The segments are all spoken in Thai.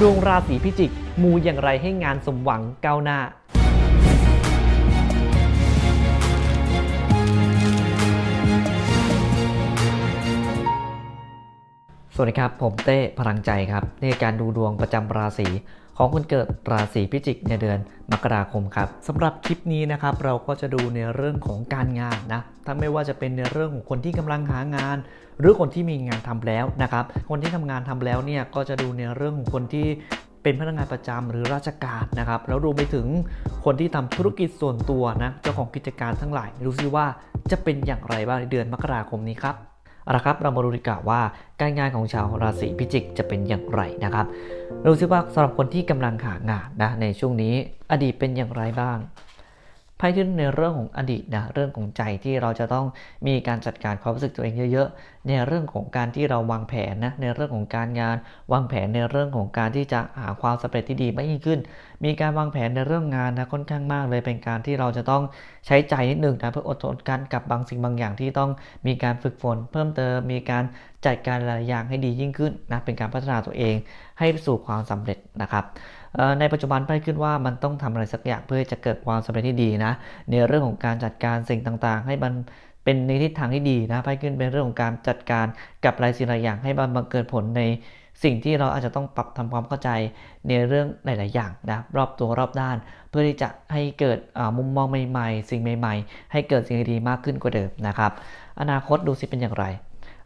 ดวงราศีพิจิก มูอย่างไรให้งานสมหวังก้าวหน้าสวัสดีครับ ผมเต้พลังใจครับนี่การดูดวงประจำราศี ของคนเกิดราศีพิจิกในเดือนมกราคมครับสำหรับคลิปนี้นะครับเราก็จะดูในเรื่องของการงานนะถ้าไม่ว่าจะเป็นในเรื่องของคนที่กำลังหางาน หรือคนที่มีงานทำแล้วนะครับ คนที่ทำงานทำแล้วเนี่ยก็จะดูในเรื่องของคนที่เป็นพนักงานประจำหรือราชการนะครับ แล้วรวมไปถึงคนที่ทำธุรกิจส่วนตัวนะเจ้าของกิจการทั้งหลายดูซิว่าจะเป็นอย่างไรบ้างในเดือนมกราคมนี้ครับ เอาละครับเรามาดูดีกว่าว่าการงานของชาวราศีพิจิกจะเป็นอย่างไรนะครับดูซิว่าสำหรับคนที่กำลังหางานนะในช่วงนี้อดีตเป็นอย่างไรบ้าง ไพ่ขึ้นในเรื่องของอดีตนะเรื่องของใจที่เราจะต้องมีการจัดการความรู้สึกตัวเองเยอะๆ ในเรื่องของการที่เราวางแผนนะในเรื่องของการงาน วางแผนในเรื่องของการที่จะหาความสำเร็จที่ดีมากยิ่งขึ้น มีการวางแผนในเรื่องงานนะค่อนข้างมากเลยเป็นการที่เราจะต้องใช้ใจนิดหนึ่งนะเพื่ออดทนกันกับบางสิ่งบางอย่างที่ต้องมีการฝึกฝน เพิ่มเติมมีการจัดการหลายอย่างให้ดียิ่งขึ้นนะเป็นการพัฒนาตัวเองให้สู่ความสำเร็จนะครับ ในปัจจุบันไพ่ขึ้นว่ามันต้องทำอะไรสักอย่างเพื่อจะเกิดความสำเร็จที่ดีนะ ในเรื่องของการจัดการสิ่งต่างๆ ให้มันเป็นในทิศทางที่ดีนะไพ่ขึ้นเป็นเรื่องของการจัดการกับหลายสิ่งหลายอย่างให้มันบังเกิดผลในสิ่งที่เราอาจจะต้องปรับทำความเข้าใจในเรื่องหลาย ๆ อย่างนะรอบตัวรอบด้าน เพื่อที่จะให้เกิดมุมมองใหม่ ๆ สิ่งใหม่ ๆ ให้เกิดสิ่งดีๆมากขึ้นกว่าเดิมนะครับ อนาคตดูสิเป็นอย่างไร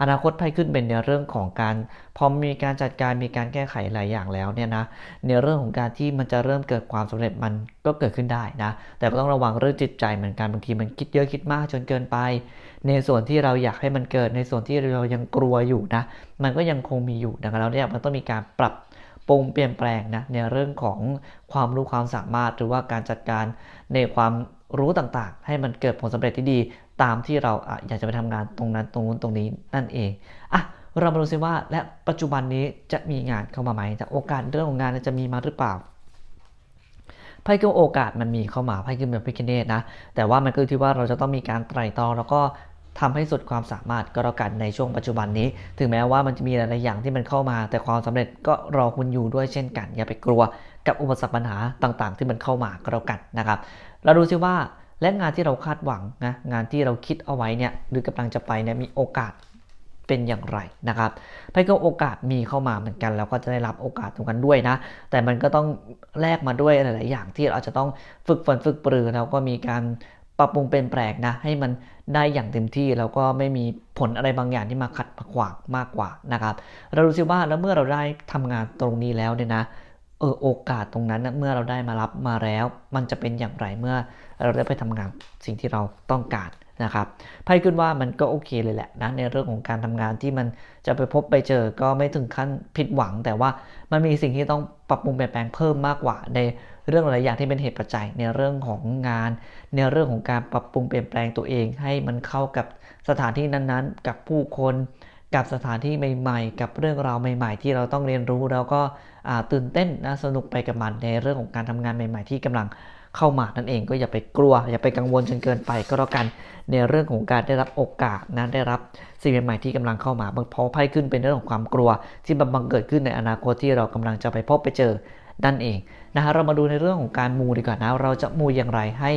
อนาคตไพ่ขึ้นเป็นในเรื่องของการพอมีการจัดการมีการแก้ไขหลายอย่างแล้วเนี่ยนะในเรื่องของการที่มันจะเริ่มเกิดความสำเร็จมันก็เกิดขึ้นได้นะแต่ก็ต้องระวังเรื่องจิตใจเหมือนกันบางทีมันคิดเยอะคิดมากจนเกินไป ในส่วนที่เราอยากให้มันเกิดในส่วนที่เรายังกลัวอยู่นะมันก็ยังคงมีอยู่ดังนั้นเนี่ยมันต้องมีการปรับปรุงเปลี่ยนแปลงนะในเรื่องของความรู้ความสามารถหรือว่าการจัดการในความรู้ต่างๆ ให้มันเกิดผลสำเร็จที่ดี ตามที่เราออยากจะไปทำงานตรงนั้นตรงนู้นตรงนี้นั่นเองอะเรามาดูซิว่าและปัจจุบันนี้จะมีงานเข้ามาไหมแต่โอกาสเรื่องของงานจะมีมาหรือเปล่าไพ่ก็โอกาสมันมีเข้ามาไพ่ขึ้นแบบพิคเนตนะ แต่ว่ามันก็คือที่ว่าเราจะต้องมีการไตร่ตรองแล้วก็ทำให้สุดความสามารถก็แล้วกันในช่วงปัจจุบันนี้ ถึงแม้ว่ามันจะมีหลาย ๆ อย่างที่มันเข้ามา แต่ความสำเร็จก็รอคุณอยู่ด้วยเช่นกัน อย่าไปกลัวกับอุปสรรคปัญหาต่าง ๆ ที่มันเข้ามาก็แล้วกันนะครับ เราดูซิว่า และงานที่เราคาดหวังนะงานที่เราคิดเอาไว้เนี่ยหรือกำลังจะไปเนี่ยมีโอกาสเป็นอย่างไรนะครับไพ่ก็โอกาสมีเข้ามาเหมือนกัน แล้วก็จะได้รับโอกาสตรงนั้นด้วยนะ แต่มันก็ต้องแลกมาด้วยหลาย ๆ อย่างที่เราจะต้องฝึกฝนฝึกปรือแล้วก็มีการปรับปรุงเป็นแปลงนะให้มันได้อย่างเต็มที่แล้วก็ไม่มีผลอะไรบางอย่างที่มาขัดมาขวางมากกว่านะครับ เราดูซิว่าแล้วเมื่อเราได้ทำงานตรงนี้แล้วเนี่ยนะ เออโอกาสตรงนั้นนะเมื่อเราได้มารับมาแล้ว มันจะเป็นอย่างไรเมื่อเราได้ไปทำงานสิ่งที่เราต้องการนะครับไพ่ขึ้นว่ามันก็โอเคเลยแหละนะในเรื่องของการทำงานที่มันจะไปพบไปเจอก็ไม่ถึงขั้นผิดหวัง แต่ว่ามันมีสิ่งที่ต้องปรับปรุงเปลี่ยนแปลงเพิ่มมากกว่า ในเรื่องหลายอย่างที่เป็นเหตุปัจจัย ในเรื่องของงาน ในเรื่องของการปรับปรุงเปลี่ยนแปลงตัวเอง ให้มันเข้ากับสถานที่นั้นๆ กับผู้คน กับสถานที่ใหม่ ๆ กับเรื่องราวใหม่ ๆ ที่เราต้องเรียนรู้แล้วก็ ตื่นเต้นนะสนุกไปกับมันในเรื่องของการทำงานใหม่ ๆ ที่กำลังเข้ามานั่นเองก็อย่าไปกลัว อย่าไปกังวลจนเกินไปก็แล้วกันในเรื่องของการได้รับโอกาสนะได้รับสิ่งใหม่ๆที่กำลังเข้ามาบางพอไพ่ขึ้นเป็นเรื่องของความกลัว ที่มันบังเกิดขึ้นในอนาคตที่เรากำลังจะไปพบไปเจอนั่นเองนะฮะเรามาดูในเรื่องของการมูดีกว่านะเราจะมูอย่างไรให้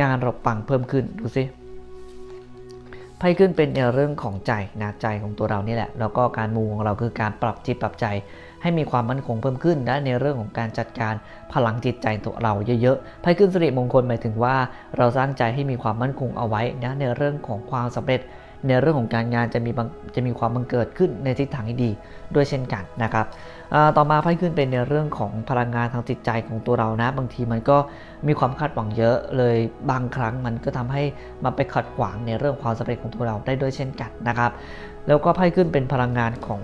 งานเราปังเพิ่มขึ้นดูสิไพ่ขึ้นเป็นในเรื่องของใจนะใจของตัวเรานี่แหละ แล้วก็การมูของเราคือการปรับจิตปรับใจ ให้มีความมั่นคงเพิ่มขึ้นนะในเรื่องของการจัดการพลังจิตใจตัวเราเยอะๆไพ่ขึ้นสิริมงคลหมายถึงว่า เราสร้างใจให้มีความมั่นคงเอาไว้นะในเรื่องของความสำเร็จในเรื่องของการงานจะมีจะมีความบังเกิดขึ้นในทิศทางที่ดีด้วยเช่นกันนะครับต่อมาไพ่ขึ้นเป็นในเรื่องของพลังงานทางจิตใจของตัวเรานะ บางทีมันก็มีความคาดหวังเยอะเลยบางครั้งมันก็ทำให้มันไปขัดขวางในเรื่องความสำเร็จของตัวเราได้ด้วยเช่นกันนะครับ แล้วก็ไพ่ขึ้นเป็นพลังงานของ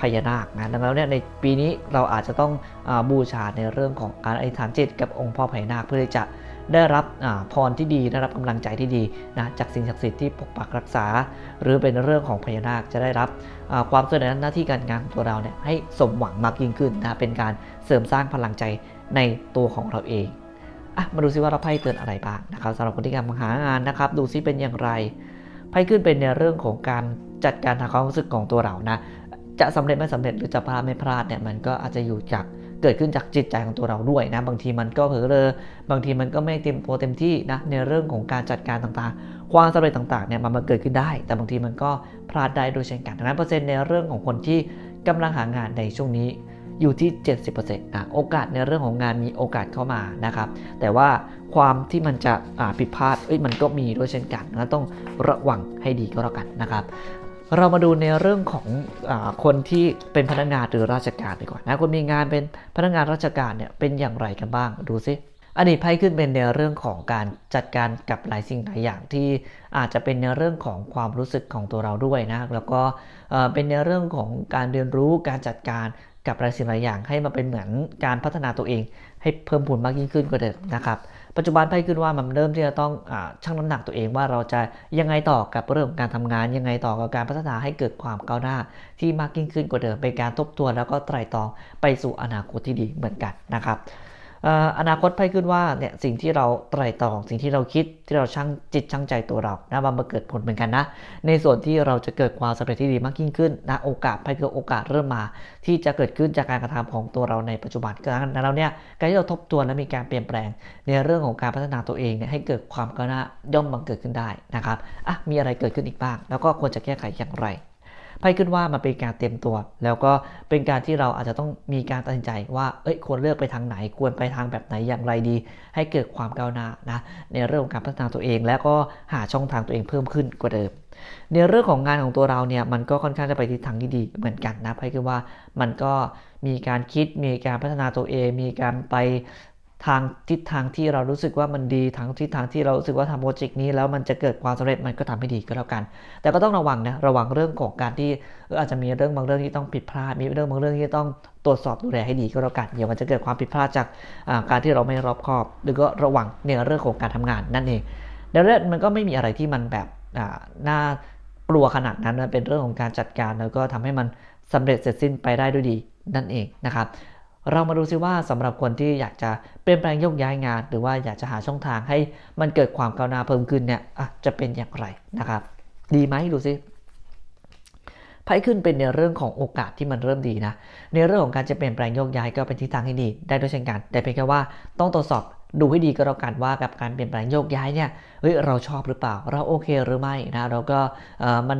พญานาคนะดังนั้นเนี่ยในปีนี้เราอาจจะต้องอบูชาในเรื่องของการอธิษฐานจิตกับองค์พ่อพญานาคเพื่อที่จะได้รับพรที่ดีได้รับกำลังใจที่ดีนะจากสิ่งศักดิ์สิทธิ์ที่ปกปักรักษา หรือเป็นเรื่องของพญานาคจะได้รับความสำเร็จในหน้าที่การงานของตัวเราเนี่ยให้สมหวังมากยิ่งขึ้นนะเป็นการเสริมสร้างพลังใจในตัวของเราเองอะมาดูซิว่าเราไพ่เตือนอะไรบ้างนะครับสำหรับคนที่กำลังหางานนะครับ ดูซิเป็นอย่างไร ไพ่ขึ้นเป็นในเรื่องของการจัดการทางความรู้สึกของตัวเรานะจะสำเร็จไม่สำเร็จหรือจะพลาดไม่พลาดเนี่ยมันก็อาจจะอยู่จากเกิดขึ้นจากจิตใจของตัวเราด้วยนะบางทีมันก็เผลอเลอบางทีมันก็ไม่เต็มตัวเต็มที่นะในเรื่องของการจัดการต่างๆ ความสำเร็จต่างๆเนี่ยมันมาเกิดขึ้นได้ แต่บางทีมันก็พลาดได้โดยเช่นกันดังนั้นเปอร์เซ็นต์ในเรื่องของคนที่กำลังหางานในช่วงนี้ อยู่ที่ 70%นะโอกาสในเรื่องของงานมีโอกาสเข้ามานะครับ แต่ว่าความที่มันจะผิดพลาดเอ้ยมันก็มีด้วยเช่นกันนะต้องระวังให้ดีก็แล้วกันนะครับเรามาดูในเรื่องของอคนที่เป็นพนักงานหรือราชการดีกว่านะคนมีงานเป็นพนักงานราชการเนี่ยเป็นอย่างไรกันบ้างดูซิอันนี้ไพ่ขึ้นเป็นในเรื่องของการจัดการกับหลายสิ่งหลายอย่างที่อาจจะเป็นในเรื่องของความรู้สึกของตัวเราด้วยนะแล้วก็เป็นในเรื่องของการเรียนรู้การจัดการ กับหลายสิ่งหลายอย่างให้มาเป็นเหมือนการพัฒนาตัวเอง ให้เพิ่มพูนมากยิ่งขึ้นกว่าเดิมนะครับปัจจุบันไพ่ขึ้นว่ามันเริ่มที่จะต้องอชั่งน้ำหนักตัวเองว่าเราจะยังไงต่อกับเรื่องของการทำงาน ยังไงต่อกับการพัฒนาให้เกิดความก้าวหน้า ที่มากยิ่งขึ้นกว่าเดิมเป็นการทบทวนแล้วก็ไตร่ตรองไปสู่อนาคตที่ดีเหมือนกันนะครับ อนาคตไพ่ขึ้นว่าเนี่ยสิ่งที่เราไตร่ตรองสิ่งที่เราคิดที่เราช่างจิตช่างใจตัวเรานะมันมาเกิดผลเหมือนกันนะ ในส่วนที่เราจะเกิดความสำเร็จที่ดีมากยิ่งขึ้นนะโอกาสไพ่คือโอกาสเริ่มมา ที่จะเกิดขึ้นจากการกระทำของตัวเราในปัจจุบันดังนั้นแล้วเนี่ยการที่เราทบทวนและมีการเปลี่ยนแปลง ในเรื่องของการพัฒนาตัวเองเนี่ยให้เกิดความก้าวหน้าย่อมบังเกิดขึ้นได้นะครับอะมีอะไรเกิดขึ้นอีกบ้าง แล้วก็ควรจะแก้ไขอย่างไร พ่ขึ้นว่ามันเป็นการเตรียมตัว แล้วก็เป็นการที่เราอาจจะต้องมีการตัดสินใจว่าเอ้ยควรเลือกไปทางไหน ควรไปทางแบบไหนอย่างไรดี ให้เกิดความก้าวหน้านะในเรื่องของการพัฒนาตัวเอง แล้วก็หาช่องทางตัวเองเพิ่มขึ้นกว่าเดิมในเรื่องของงานของตัวเราเนี่ยมันก็ค่อนข้างจะไปทิศทางที่ดีเหมือนกันนะไพ่คือว่ามันก็มีการคิดมีการพัฒนาตัวเอง มีการไป ทางทิศทางที่เรารู้สึกว่ามันดีทางทิศทางที่เรารู้สึกว่าทำโปรเจกต์นี้แล้วมันจะเกิดความสำเร็จมันก็ทำให้ดีก็แล้วกัน แต่ก็ต้องระวังนะระวังเรื่องของการที่อาจจะมีเรื่องบางเรื่องที่ต้องผิดพลาด มีเรื่องบางเรื่องที่ต้องตรวจสอบดูแลให้ดีก็แล้วกันเดี๋ยวมันจะเกิดความผิดพลาดจากการที่เราไม่รอบคอบ หรือก็ระวังในเรื่องของการทำงานนั่นเองแล้วเรื่องมันก็ไม่มีอะไรที่มันแบบน่ากลัวขนาดนั้นนะเป็นเรื่องของการจัดการแล้วก็ทำให้มันสำเร็จเสร็จสิ้นไปได้ด้วยดีนั่นเองนะครับ เรามาดูซิว่าสำหรับคนที่อยากจะเปลี่ยนแปลงโยกย้ายงาน หรือว่าอยากจะหาช่องทางให้มันเกิดความก้าวหน้าเพิ่มขึ้นเนี่ยจะเป็นอย่างไรนะครับ ดีไหมดูซิไพ่ขึ้นเป็นในเรื่องของโอกาสที่มันเริ่มดีนะ ในเรื่องของการจะเปลี่ยนแปลงโยกย้ายก็เป็นทิศทางที่ดีได้ด้วยเช่นกัน แต่เพียงแค่ว่าต้องตรวจสอบดูให้ดีก็แล้วกันว่ากับการเปลี่ยนแปลงโยกย้ายเนี่ยเฮ้ยเราชอบหรือเปล่า เราโอเคหรือไม่นะเราก็เออมัน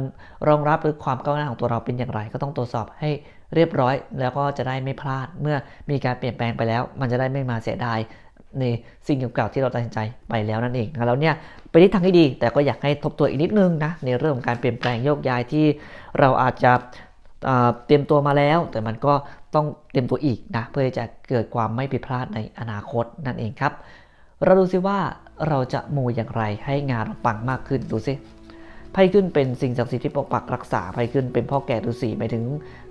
รองรับหรือความก้าวหน้าของตัวเราเป็นอย่างไร ก็ต้องตรวจสอบให้ เรียบร้อย แล้วก็จะได้ไม่พลาด เมื่อมีการเปลี่ยนแปลงไปแล้ว มันจะได้ไม่มาเสียดายในสิ่งเก่าๆที่เราตัดสินใจไปแล้วนั่นเองนะแล้วเนี่ยไปทิศทางที่ดี แต่ก็อยากให้ทบทวนอีกนิดนึงนะในเรื่องของการเปลี่ยนแปลงโยกย้ายที่เราอาจจะเตรียมตัวมาแล้ว แต่มันก็ต้องเตรียมตัวอีกนะเพื่อจะเกิดความไม่ผิดพลาดในอนาคตนั่นเองครับ เราดูซิว่าเราจะมูอย่างไรให้งานเราปังมากขึ้นดูซิ ไพ่ขึ้นเป็นสิ่งศักดิ์สิทธิ์ที่ปกปักรักษาไพ่ขึ้นเป็นพ่อแก่ฤาษีหมายถึง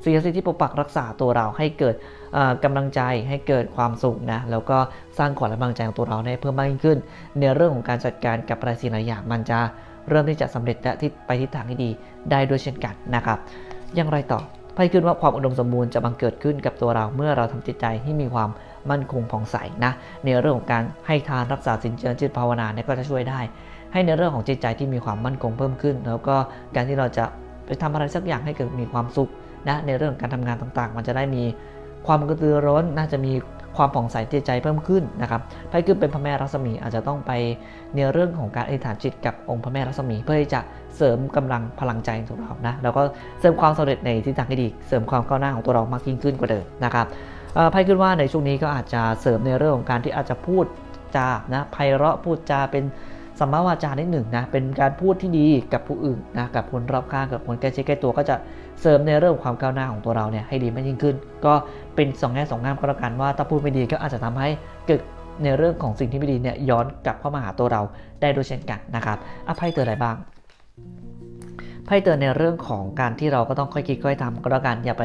สิ่งศักดิ์สิทธิ์ที่ปกปักรักษาตัวเราให้เกิดเอ่อกำลังใจให้เกิดความสุขนะแล้วก็สร้างขวัญและกำลังใจของตัวเราให้เพิ่มมากยิ่งขึ้น ในเรื่องของการจัดการกับอะไรสิ่งหลายอย่างมันจะเริ่มที่จะสำเร็จและที่ไปทิศทางที่ดีได้ด้วยเช่นกันนะครับอย่างไรต่อไพ่ขึ้นว่าความอุดมสมบูรณ์จะบังเกิดขึ้นกับตัวเราเมื่อเราทำจิตใจให้มีความมั่นคงผ่องใสนะในเรื่องของการให้ทานรักษาสินเจริญจิตภาวนาเนี่ยก็จะช่วยได้ ให้ในเรื่องของจิตใจที่มีความมั่นคงเพิ่มขึ้น แล้วก็การที่เราจะไปทำอะไรสักอย่างให้เกิดมีความสุขนะในเรื่องของการทำงานต่างๆ มันจะได้มีความกระตือร้นน่าจะมีความผ่องใสจิตใจเพิ่มขึ้นนะครับไพ่ขึ้นเป็นพระแม่รัศมีอาจจะต้องไปในเรื่องของการอธิษฐานจิตกับองค์พระแม่รัศมี เพื่อที่จะเสริมกำลังพลังใจของเรานะแล้วก็เสริมความสำเร็จในทิศทางที่ดี เสริมความก้าวหน้าของตัวเรามากยิ่งขึ้นกว่าเดิมนะครับไพ่ขึ้นว่าในช่วงนี้ก็อาจจะเสริมในเรื่องของการที่อาจจะพูดจานะไพเราะพูดจาเป็น สัมมาวาจานิดหนึ่งนะเป็นการพูดที่ดีกับผู้อื่นนะกับคนรอบข้างกับคนใกล้ชิดใกล้ตัวก็จะเสริมในเรื่องของความก้าวหน้าของตัวเราเนี่ยให้ดีมากยิ่งขึ้น ก็เป็นสองแง่สองงามก็แล้วกันว่าถ้าพูดไม่ดีก็อาจจะทำให้เกิดในเรื่องของสิ่งที่ไม่ดีเนี่ยย้อนกลับเข้ามาหาตัวเราได้ด้วยเช่นกันนะครับอภัยเตือนอะไรบ้างไพ่เตือนในเรื่องของการที่เราก็ต้องค่อยคิดค่อยทำก็แล้วกันอย่าไป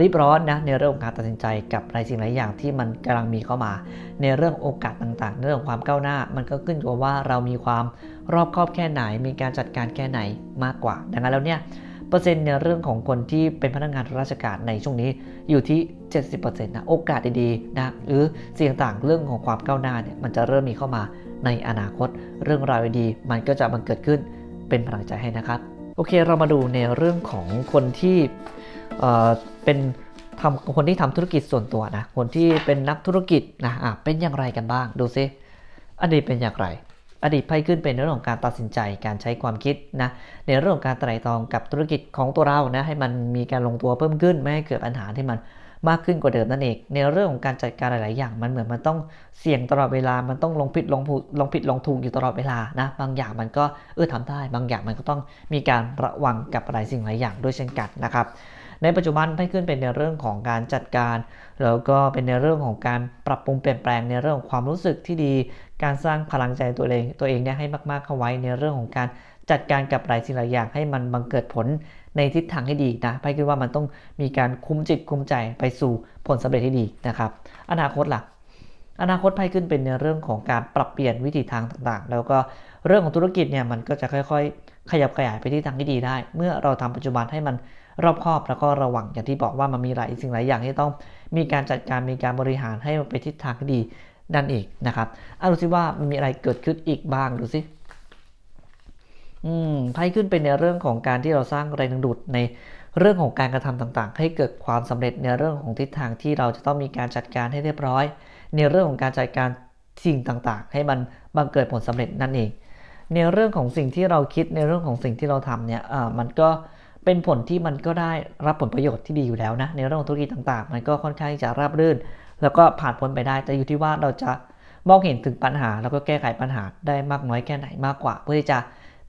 รีบร้อนนะในเรื่องของการตัดสินใจกับหลายสิ่งหลายอย่างที่มันกำลังมีเข้ามา ในเรื่องโอกาสต่างๆ ในเรื่องความก้าวหน้า มันก็ขึ้นอยู่ว่าเรามีความรอบคอบแค่ไหน มีการจัดการแค่ไหนมากกว่า ดังนั้นแล้วเนี่ยเปอร์เซ็นต์ในเรื่องของคนที่เป็นพนักงานราชการในช่วงนี้อยู่ที่ 70%นะโอกาสดีๆนะหรือสิ่งต่างเรื่องของความก้าวหน้าเนี่ยมันจะเริ่มมีเข้ามาในอนาคต เรื่องราวดีๆมันก็จะบังเกิดขึ้นเป็นพลังใจให้นะครับ โอเคเรามาดูในเรื่องของคนที่ เป็นทำคนที่ทำธุรกิจส่วนตัวนะ คนที่เป็นนักธุรกิจนะอะเป็นอย่างไรกันบ้าง ดูซิ อดีตเป็นอย่างไร อดีตไพ่ขึ้นเป็นเรื่องของการตัดสินใจ การใช้ความคิดนะ ในเรื่องของการไตร่ตรองกับธุรกิจของตัวเรานะ ให้มันมีการลงตัวเพิ่มขึ้น ไม่ให้เกิดปัญหาที่มันมากขึ้นกว่าเดิมนั่นเอง ในเรื่องของการจัดการหลาย ๆ อย่าง มันเหมือนมันต้องเสี่ยงตลอดเวลา มันต้องลงผิดลงถูลงผิดลงถูกอยู่ตลอดเวลานะ บางอย่างมันก็เออทำได้ บางอย่างมันก็ต้องมีการระวังกับหลายสิ่งหลายอย่างด้วยเช่นกันนะครับ ในปัจจุบันไพ่ขึ้นเป็นในเรื่องของการจัดการ แล้วก็เป็นในเรื่องของการปรับปรุงเปลี่ยนแปลงในเรื่องของความรู้สึกที่ดี การสร้างพลังใจตัวเองตัวเองเนี่ยให้มากๆเข้าไว้ในเรื่องของการจัดการกับหลายสิ่งหลายอย่างให้มันบังเกิดผลในทิศทางที่ดีนะไพ่คิดว่ามันต้องมีการคุ้มจิตคุ้มใจไปสู่ผลสำเร็จที่ดีนะครับ อนาคตล่ะ อนาคตไพ่ขึ้นเป็นในเรื่องของการปรับเปลี่ยนวิธีทางต่างๆ แล้วก็เรื่องของธุรกิจเนี่ยมันก็จะค่อยๆ ขยับขยายไปที่ทางที่ดีได้ เมื่อเราทำปัจจุบันให้มัน รอบคอบแล้วก็ระวังอย่างที่บอกว่ามันมีหลายสิ่งหลายอย่างที่ต้องมีการจัดการมีการบริหารให้มันไปทิศทางที่ดีนั่นเองนะครับเอะดูซิว่ามันมีอะไรเกิดขึ้นอีกบ้างดูสิอืมไพ่ขึ้นเป็นในเรื่องของการที่เราสร้างแรงดึงดูดในเรื่องของการกระทำต่างๆ ให้เกิดความสำเร็จในเรื่องของทิศทางที่เราจะต้องมีการจัดการให้เรียบร้อย ในเรื่องของการจัดการสิ่งต่างๆ ให้มันบังเกิดผลสำเร็จนั่นเอง ในเรื่องของสิ่งที่เราคิดในเรื่องของสิ่งที่เราทำเนี่ยอ่ามันก็ เป็นผลที่มันก็ได้รับผลประโยชน์ที่ดีอยู่แล้วนะ ในเรื่องของธุรกิจต่างๆ มันก็ค่อนข้างจะราบรื่น แล้วก็ผ่านพ้นไปได้ แต่อยู่ที่ว่าเราจะมองเห็นถึงปัญหา แล้วก็แก้ไขปัญหาได้มากน้อยแค่ไหนมากกว่า เพื่อที่จะ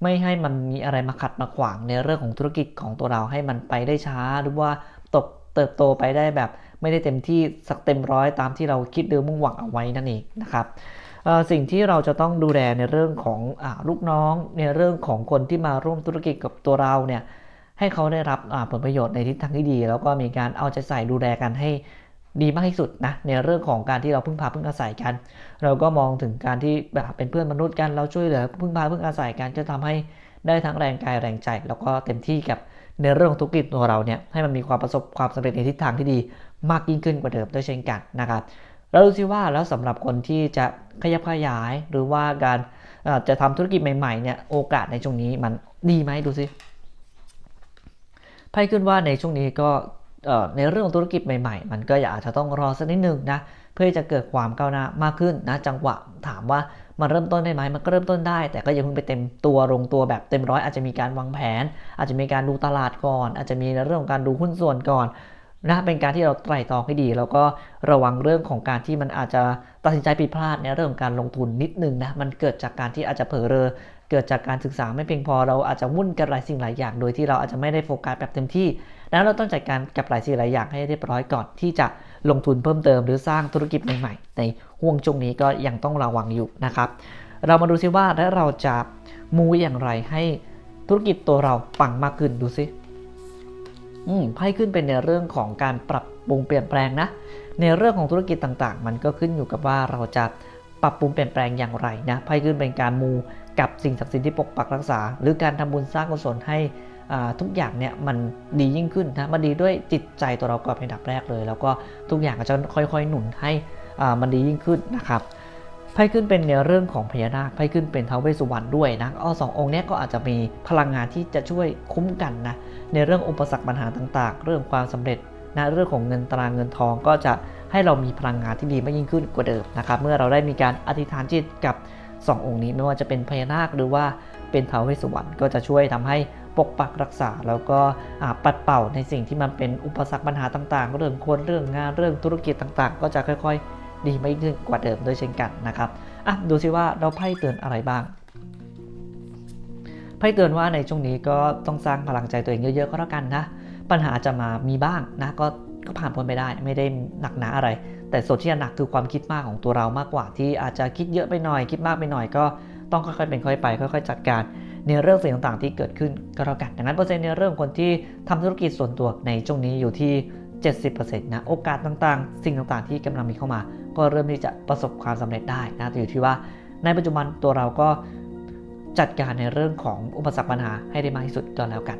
ไม่ให้มันมีอะไรมาขัดมาขวางในเรื่องของธุรกิจของตัวเราให้มันไปได้ช้า หรือว่าตกเติบโตไปได้แบบ ไม่ได้เต็มที่สักเต็มร้อยตามที่เราคิดหรือมุ่งหวังเอาไว้นั่นเองนะครับสิ่งที่เราจะต้องดูแลในเรื่องของอลูกน้องในเรื่องของคนที่มาร่วมธุรกิจกับตัวเราเนี่ย ให้เขาได้รับผลประโยชน์ในทิศทางที่ดี แล้วก็มีการเอาใจใส่ดูแลกันให้ดีมากที่สุดนะในเรื่องของการที่เราพึ่งพาพึ่งอาศัยกัน เราก็มองถึงการที่แบบเป็นเพื่อนมนุษย์กันเราช่วยเหลือพึ่งพาพึ่งอาศัยกันจะทำให้ได้ทั้งแรงกายแรงใจ แล้วก็เต็มที่กับในเรื่องธุรกิจตัวเราเนี่ยให้มันมีความประสบความสำเร็จในทิศทางที่ดีมากยิ่งขึ้นกว่าเดิมด้วยเช่นกันนะครับเราดูซิว่าแล้วสำหรับคนที่จะขยับขยายหรือว่าการจะทำธุรกิจใหม่ๆเนี่ยโอกาสในช่วงนี้มันดีไหมดูซิ ไพ่ขึ้นว่าในช่วงนี้ก็ในเรื่องของธุรกิจใหม่ๆ มันก็อาจจะต้องรอสักนิดนึงนะเพื่อจะเกิดความก้าวหน้ามากขึ้นนะจังหวะถามว่ามันเริ่มต้นได้ไหมมันก็เริ่มต้นได้ แต่ก็ยังเพิ่งไปเต็มตัวลงตัวแบบเต็มร้อยอาจจะมีการวางแผน อาจจะมีการดูตลาดก่อน อาจจะมีในเรื่องของการดูหุ้นส่วนก่อน นะเป็นการที่เราไตร่ตรองให้ดี แล้วก็ระวังเรื่องของการที่มันอาจจะตัดสินใจผิดพลาดในเรื่องของการลงทุนนิดนึงนะมันเกิดจากการที่อาจจะเผลอเรอเกิดจากการศึกษาไม่เพียงพอเราอาจจะวุ่นกับหลายสิ่งหลายอย่าง โดยที่เราอาจจะไม่ได้โฟกัสแบบเต็มที่ดังนั้นเราต้องจัดการกับหลายสิ่งหลายอย่างให้เรียบร้อยก่อนที่จะลงทุนเพิ่มเติมหรือสร้างธุรกิจใหม่ๆในห่วงช่วงนี้ก็ยังต้องระวังอยู่นะครับ เรามาดูซิว่าแล้วเราจะมูอย่างไรให้ธุรกิจตัวเราปังมากขึ้นดูซิ ไพ่ขึ้นเป็นในเรื่องของการปรับปรุงเปลี่ยนแปลงนะ ในเรื่องของธุรกิจต่างๆ มันก็ขึ้นอยู่กับว่าเราจะปรับปรุงเปลี่ยนแปลงอย่างไรนะ ไพ่ขึ้นเป็นการมูกับสิ่งศักดิ์สิทธิ์ที่ปกปักรักษา หรือการทำบุญสร้างกุศลให้ทุกอย่างเนี่ยมันดียิ่งขึ้นนะมันดีด้วยจิตใจตัวเราก่อนเป็นดับแรกเลย แล้วก็ทุกอย่างก็จะค่อยๆ หนุนให้มันดียิ่งขึ้นนะครับ ไพ่ขึ้นเป็นในเรื่องของพญานาคไพ่ขึ้นเป็นท้าวเวสสุวรรณด้วยนะอ้อสององค์นี้ก็อาจจะมีพลังงานที่จะช่วยคุ้มกันนะในเรื่องอุปสรรคปัญหาต่าง ๆ เรื่องความสำเร็จนะเรื่องของเงินตราเงินทองก็จะให้เรามีพลังงานที่ดีมากยิ่งขึ้นกว่าเดิมนะครับเมื่อเราได้มีการอธิษฐานจิตกับ 2 องค์นี้ไม่ว่าจะเป็นพญานาคหรือว่าเป็นท้าวเวสสุวรรณก็จะช่วยทำให้ปกปักรักษาแล้วก็ปัดเป่าในสิ่งที่มันเป็นอุปสรรคปัญหาต่าง ๆ เรื่องคนเรื่องงานเรื่องธุรกิจต่างๆ ก็จะค่อย ๆ ดีไม่ขึ้นกว่าเดิมด้วยเช่นกันนะครับอะดูซิว่าเราไพ่เตือนอะไรบ้างไพ่เตือนว่าในช่วงนี้ก็ต้องสร้างพลังใจตัวเองเยอะๆก็แล้วกันนะปัญหาจะมามีบ้างนะก็ก็ผ่านพ้นไปได้ไม่ได้หนักหนาอะไร แต่ส่วนที่หนักคือความคิดมากของตัวเรามากกว่า ที่อาจจะคิดเยอะไปหน่อยคิดมากไปหน่อยก็ต้องค่อยๆเป็นค่อยไป ค่อย ๆ จัดการในเรื่องสิ่งต่างๆที่เกิดขึ้นก็แล้วกันดังนั้นเปอร์เซ็นต์ในเรื่องคนที่ทำธุรกิจส่วนตัวในช่วงนี้อยู่ที่ 70%นะโอกาสต่างๆ สิ่งต่างๆ ที่กำลังมีเข้ามา ก็เริ่มที่จะประสบความสำเร็จได้นะแต่อยู่ที่ว่าในปัจจุบันตัวเราก็จัดการในเรื่องของอุปสรรคปัญหาให้ได้มากที่สุดก็แล้วกัน